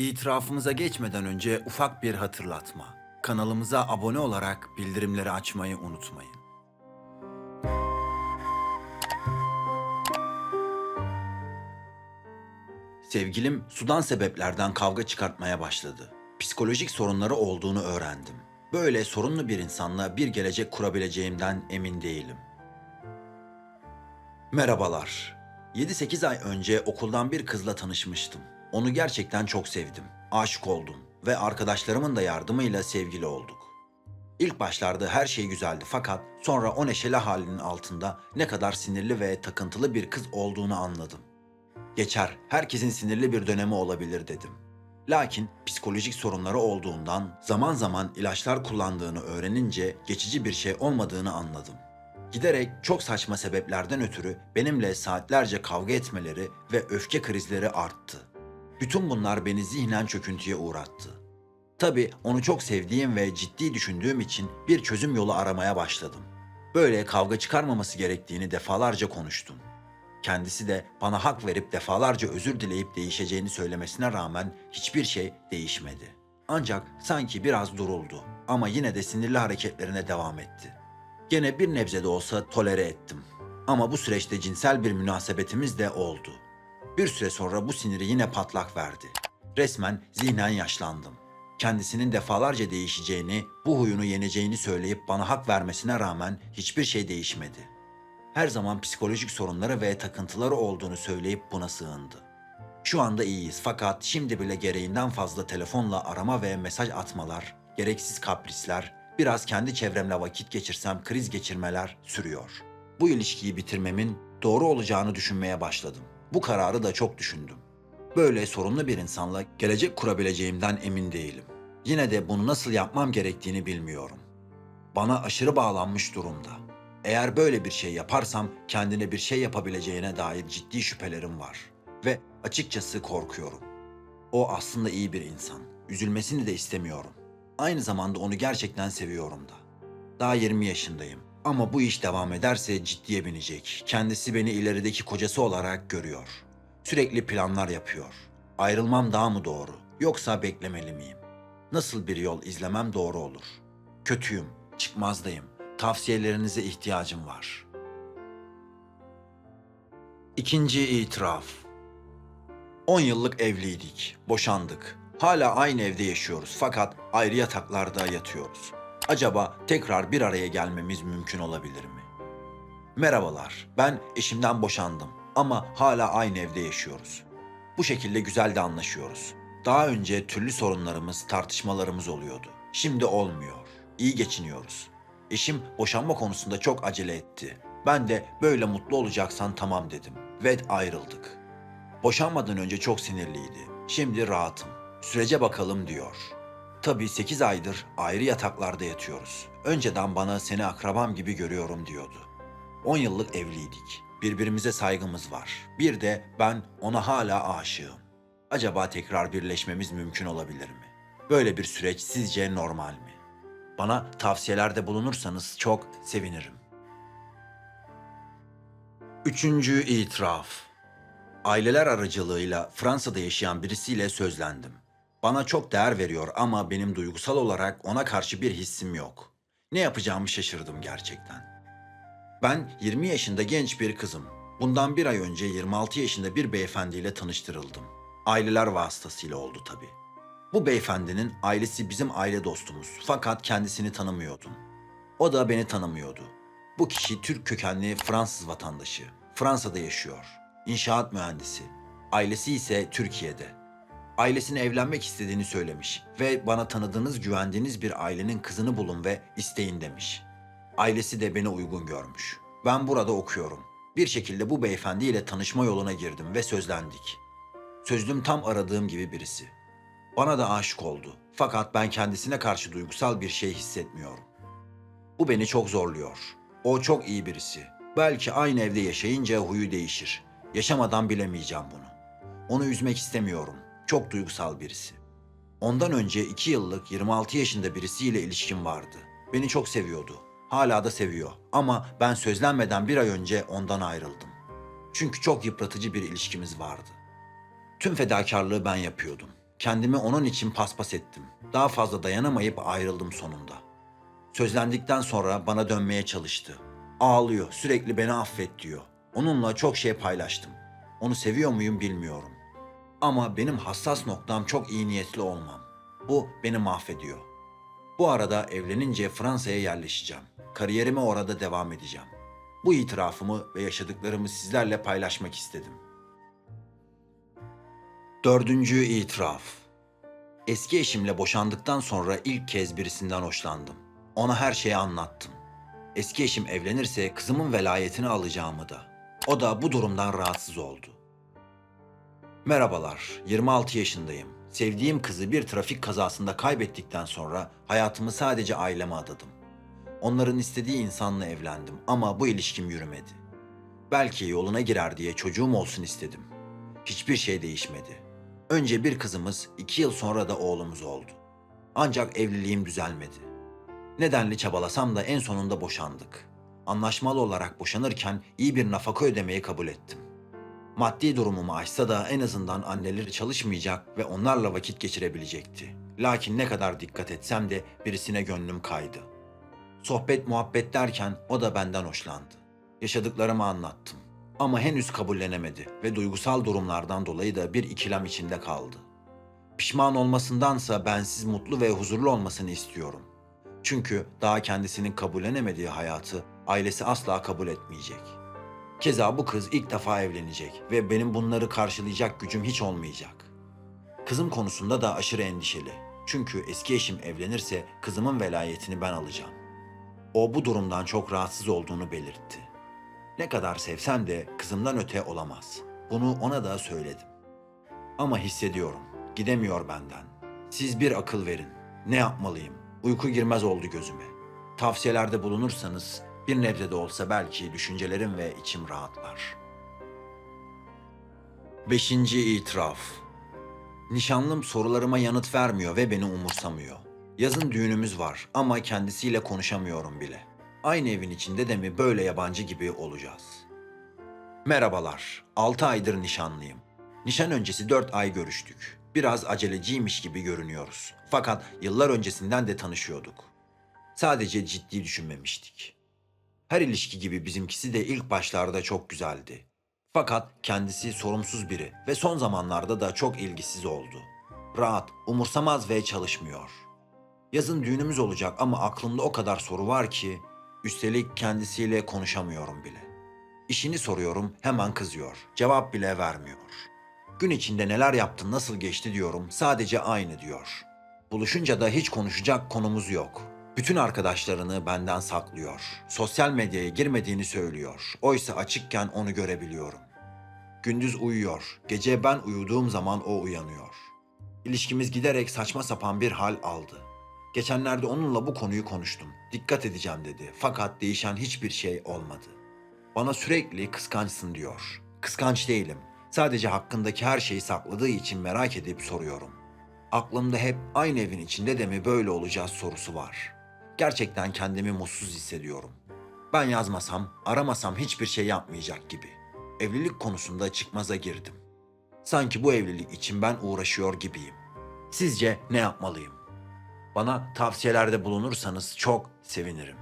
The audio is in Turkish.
İtirafımıza geçmeden önce ufak bir hatırlatma. Kanalımıza abone olarak bildirimleri açmayı unutmayın. Sevgilim sudan sebeplerden kavga çıkartmaya başladı. Psikolojik sorunları olduğunu öğrendim. Böyle sorunlu bir insanla bir gelecek kurabileceğimden emin değilim. Merhabalar. 7-8 ay önce okuldan bir kızla tanışmıştım. Onu gerçekten çok sevdim. Aşık oldum ve arkadaşlarımın da yardımıyla sevgili olduk. İlk başlarda her şey güzeldi fakat sonra o neşeli halinin altında ne kadar sinirli ve takıntılı bir kız olduğunu anladım. Geçer, herkesin sinirli bir dönemi olabilir dedim. Lakin psikolojik sorunları olduğundan zaman zaman ilaçlar kullandığını öğrenince geçici bir şey olmadığını anladım. Giderek çok saçma sebeplerden ötürü benimle saatlerce kavga etmeleri ve öfke krizleri arttı. Bütün bunlar beni zihnen çöküntüye uğrattı. Tabii onu çok sevdiğim ve ciddi düşündüğüm için bir çözüm yolu aramaya başladım. Böyle kavga çıkarmaması gerektiğini defalarca konuştum. Kendisi de bana hak verip defalarca özür dileyip değişeceğini söylemesine rağmen hiçbir şey değişmedi. Ancak sanki biraz duruldu ama yine de sinirli hareketlerine devam etti. Gene bir nebze de olsa tolere ettim. Ama bu süreçte cinsel bir münasebetimiz de oldu. Bir süre sonra bu siniri yine patlak verdi. Resmen zihnen yaşlandım. Kendisinin defalarca değişeceğini, bu huyunu yeneceğini söyleyip bana hak vermesine rağmen hiçbir şey değişmedi. Her zaman psikolojik sorunları ve takıntıları olduğunu söyleyip buna sığındı. Şu anda iyiyiz fakat şimdi bile gereğinden fazla telefonla arama ve mesaj atmalar, gereksiz kaprisler, biraz kendi çevremle vakit geçirsem kriz geçirmeler sürüyor. Bu ilişkiyi bitirmemin doğru olacağını düşünmeye başladım. Bu kararı da çok düşündüm. Böyle sorunlu bir insanla gelecek kurabileceğimden emin değilim. Yine de bunu nasıl yapmam gerektiğini bilmiyorum. Bana aşırı bağlanmış durumda. Eğer böyle bir şey yaparsam kendine bir şey yapabileceğine dair ciddi şüphelerim var ve açıkçası korkuyorum. O aslında iyi bir insan. Üzülmesini de istemiyorum. Aynı zamanda onu gerçekten seviyorum da. Daha 20 yaşındayım. Ama bu iş devam ederse ciddiye binecek. Kendisi beni ilerideki kocası olarak görüyor. Sürekli planlar yapıyor. Ayrılmam daha mı doğru? Yoksa beklemeli miyim? Nasıl bir yol izlemem doğru olur? Kötüyüm, çıkmazdayım. Tavsiyelerinize ihtiyacım var. İkinci itiraf. 10 yıllık evliydik, boşandık. Hala aynı evde yaşıyoruz fakat ayrı yataklarda yatıyoruz. Acaba tekrar bir araya gelmemiz mümkün olabilir mi? Merhabalar, ben eşimden boşandım ama hala aynı evde yaşıyoruz. Bu şekilde güzel de anlaşıyoruz. Daha önce türlü sorunlarımız, tartışmalarımız oluyordu. Şimdi olmuyor. İyi geçiniyoruz. Eşim boşanma konusunda çok acele etti. Ben de böyle mutlu olacaksan tamam dedim ve ayrıldık. Boşanmadan önce çok sinirliydi. Şimdi rahatım. Sürece bakalım diyor. Tabii 8 aydır ayrı yataklarda yatıyoruz. Önceden bana seni akrabam gibi görüyorum diyordu. 10 yıllık evliydik. Birbirimize saygımız var. Bir de ben ona hala aşığım. Acaba tekrar birleşmemiz mümkün olabilir mi? Böyle bir süreç sizce normal mi? Bana tavsiyelerde bulunursanız çok sevinirim. Üçüncü itiraf. Aileler aracılığıyla Fransa'da yaşayan birisiyle sözlendim. Bana çok değer veriyor ama benim duygusal olarak ona karşı bir hissim yok. Ne yapacağımı şaşırdım gerçekten. Ben 20 yaşında genç bir kızım. Bundan bir ay önce 26 yaşında bir beyefendiyle tanıştırıldım. Aileler vasıtasıyla oldu tabii. Bu beyefendinin ailesi bizim aile dostumuz fakat kendisini tanımıyordum. O da beni tanımıyordu. Bu kişi Türk kökenli Fransız vatandaşı. Fransa'da yaşıyor. İnşaat mühendisi. Ailesi ise Türkiye'de. Ailesine evlenmek istediğini söylemiş ve bana tanıdığınız güvendiğiniz bir ailenin kızını bulun ve isteyin demiş. Ailesi de beni uygun görmüş. Ben burada okuyorum. Bir şekilde bu beyefendiyle tanışma yoluna girdim ve sözlendik. Sözlüm tam aradığım gibi birisi. Bana da aşık oldu. Fakat ben kendisine karşı duygusal bir şey hissetmiyorum. Bu beni çok zorluyor. O çok iyi birisi. Belki aynı evde yaşayınca huyu değişir. Yaşamadan bilemeyeceğim bunu. Onu üzmek istemiyorum. Çok duygusal birisi. Ondan önce 2 yıllık 26 yaşında birisiyle ilişkim vardı. Beni çok seviyordu. Hala da seviyor. Ama ben sözlenmeden bir ay önce ondan ayrıldım. Çünkü çok yıpratıcı bir ilişkimiz vardı. Tüm fedakarlığı ben yapıyordum. Kendimi onun için paspas ettim. Daha fazla dayanamayıp ayrıldım sonunda. Sözlendikten sonra bana dönmeye çalıştı. Ağlıyor, sürekli beni affet diyor. Onunla çok şey paylaştım. Onu seviyor muyum bilmiyorum. Ama benim hassas noktam çok iyi niyetli olmam. Bu beni mahvediyor. Bu arada evlenince Fransa'ya yerleşeceğim. Kariyerime orada devam edeceğim. Bu itirafımı ve yaşadıklarımı sizlerle paylaşmak istedim. Dördüncü itiraf. Eski eşimle boşandıktan sonra ilk kez birisinden hoşlandım. Ona her şeyi anlattım. Eski eşim evlenirse kızımın velayetini alacağımı da. O da bu durumdan rahatsız oldu. Merhabalar, 26 yaşındayım. Sevdiğim kızı bir trafik kazasında kaybettikten sonra hayatımı sadece aileme adadım. Onların istediği insanla evlendim ama bu ilişkim yürümedi. Belki yoluna girer diye çocuğum olsun istedim. Hiçbir şey değişmedi. Önce bir kızımız, iki yıl sonra da oğlumuz oldu. Ancak evliliğim düzelmedi. Nedenli çabalasam da en sonunda boşandık. Anlaşmalı olarak boşanırken iyi bir nafaka ödemeyi kabul ettim. Maddi durumumu aşsa da en azından anneleri çalışmayacak ve onlarla vakit geçirebilecekti. Lakin ne kadar dikkat etsem de birisine gönlüm kaydı. Sohbet muhabbet derken o da benden hoşlandı. Yaşadıklarımı anlattım. Ama henüz kabullenemedi ve duygusal durumlardan dolayı da bir ikilem içinde kaldı. Pişman olmasındansa bensiz mutlu ve huzurlu olmasını istiyorum. Çünkü daha kendisinin kabullenemediği hayatı ailesi asla kabul etmeyecek. Keza bu kız ilk defa evlenecek ve benim bunları karşılayacak gücüm hiç olmayacak. Kızım konusunda da aşırı endişeli. Çünkü eski eşim evlenirse kızımın velayetini ben alacağım. O bu durumdan çok rahatsız olduğunu belirtti. Ne kadar sevsem de kızımdan öte olamaz. Bunu ona da söyledim. Ama hissediyorum. Gidemiyor benden. Siz bir akıl verin. Ne yapmalıyım? Uyku girmez oldu gözüme. Tavsiyelerde bulunursanız bir nebze de olsa belki düşüncelerim ve içim rahatlar. Beşinci itiraf. Nişanlım sorularıma yanıt vermiyor ve beni umursamıyor. Yazın düğünümüz var ama kendisiyle konuşamıyorum bile. Aynı evin içinde de mi böyle yabancı gibi olacağız? Merhabalar, 6 aydır nişanlıyım. Nişan öncesi 4 ay görüştük. Biraz aceleciymiş gibi görünüyoruz. Fakat yıllar öncesinden de tanışıyorduk. Sadece ciddi düşünmemiştik. Her ilişki gibi bizimkisi de ilk başlarda çok güzeldi. Fakat kendisi sorumsuz biri ve son zamanlarda da çok ilgisiz oldu. Rahat, umursamaz ve çalışmıyor. Yazın düğünümüz olacak ama aklımda o kadar soru var ki üstelik kendisiyle konuşamıyorum bile. İşini soruyorum hemen kızıyor. Cevap bile vermiyor. Gün içinde neler yaptın nasıl geçti diyorum sadece aynı diyor. Buluşunca da hiç konuşacak konumuz yok. Bütün arkadaşlarını benden saklıyor. Sosyal medyaya girmediğini söylüyor. Oysa açıkken onu görebiliyorum. Gündüz uyuyor. Gece ben uyuduğum zaman o uyanıyor. İlişkimiz giderek saçma sapan bir hal aldı. Geçenlerde onunla bu konuyu konuştum. Dikkat edeceğim dedi. Fakat değişen hiçbir şey olmadı. Bana sürekli kıskançsın diyor. Kıskanç değilim. Sadece hakkındaki her şeyi sakladığı için merak edip soruyorum. Aklımda hep aynı evin içinde de mi böyle olacağız sorusu var. Gerçekten kendimi mutsuz hissediyorum. Ben yazmasam, aramasam hiçbir şey yapmayacak gibi. Evlilik konusunda çıkmaza girdim. Sanki bu evlilik için ben uğraşıyor gibiyim. Sizce ne yapmalıyım? Bana tavsiyelerde bulunursanız çok sevinirim.